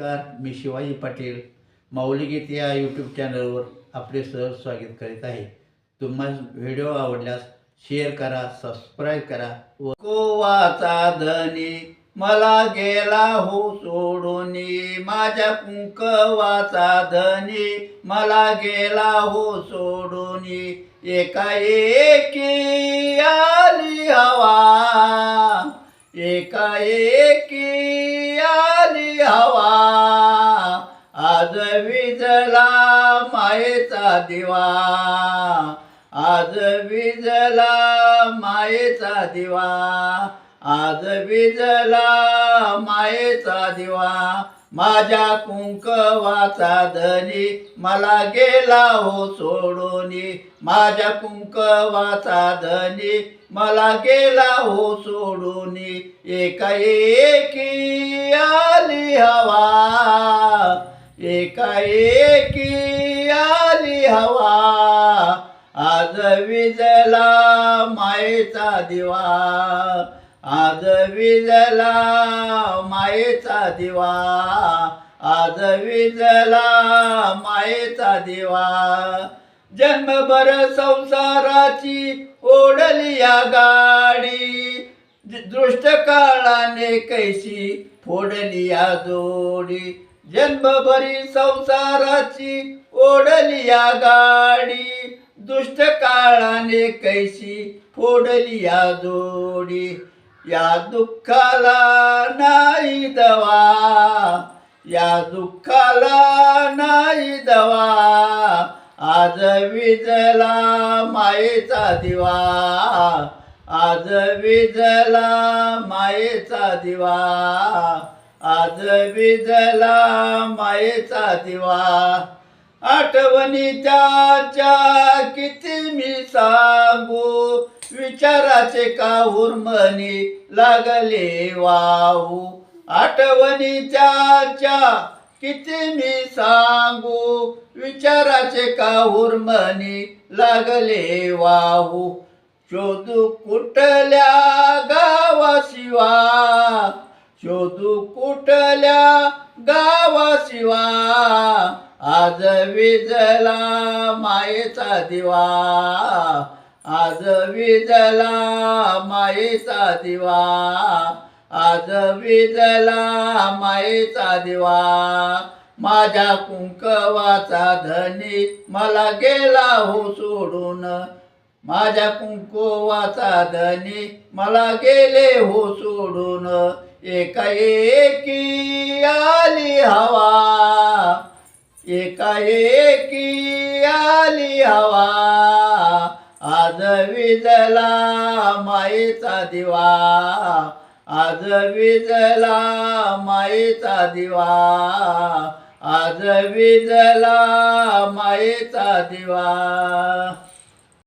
नमस्कार मी शिवाजी पाटील. माऊलीगीत या यूट्यूब चॅनलवर आपले सहज स्वागत करीत आहे. तुम्हाला व्हिडिओ आवडल्यास शेअर करा सबस्क्राईब करा व कोवाचा धनी मला गेला हो सोडून. माझ्या कुंकवाचा धनी मला गेला हो सोडून. एकाएकी आली हवा. एकाएकी आज विजला मायेचा दिवा. आज विजला मायेचा दिवा. आज विजला मायेचा दिवा. माझ्या कुंकवाचा धनी मला गेला हो सोडून. माझ्या कुंकवाचा धनी मला गेला हो सोडून. एकाएकी आली हवा. एकी आली हवा. आज विजला मायेचा दिवा. आज विजला मायेचा दिवा. आज विजला मायेचा दिवा. जन्मभर संसाराची ओढली या गाडी. दृष्ट काळाने कैशी फोडली या जोडी. जन्मभरी संसाराची ओढली या गाडी. दुष्ट काळाने कैशी फोडली या जोडी. या दुःखाला नाही दवा. या दुःखाला नाही दवा. आज विजला मायेचा दिवा. आज विजला मायेचा दिवा. आज विजला मायेचा दिवा. आठवणीच्या किती मी सांगू. विचाराचे काहूर मनी लागले वाहू. आठवणीच्या किती मी सांगू. विचाराचे काहूर मनी लागले वाहू. शोधू कुठल्या गावाशिवा शोधू कुठल्या गावाशिवा? आज विजला मायेचा दिवा. आज विजला मायेचा दिवा. आज विजला मायेचा दिवा. माझ्या कुंकवाचा धनी मला गेला हो सोडून. माझ्या कुंकवाचा धनी मला गेले हो सोडून. एकाएकी आली हवा. एकाएकी आली हवा. आज विजला मायेचा दिवा. आज विजला मायेचा दिवा. आज विजला मायेचा दिवा.